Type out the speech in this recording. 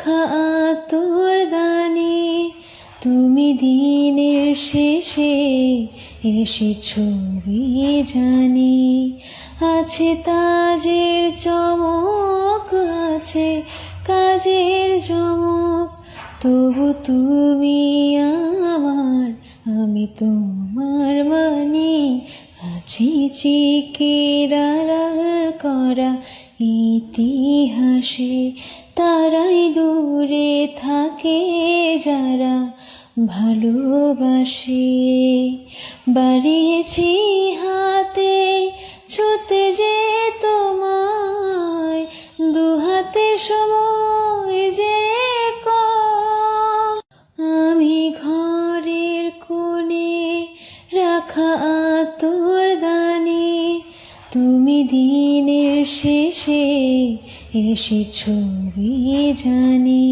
রাখা তোর দানে, তুমি দিনের শেষে এসেছ জানি আছে তাজের চমক, আছে কাজের চমক, তবু তুমি আমার, আমি তোমার মানি আছি চিকিরার করা ইতিহাসে তারাই দূরে থাকে যারা ভালোবাসে। বাড়িয়েছি হাতে, ছুতে যে তোমায় দু হাতে সময় যে আমি ঘরের কোণে রাখা তোর দিনের শেষে এসেছ জানি।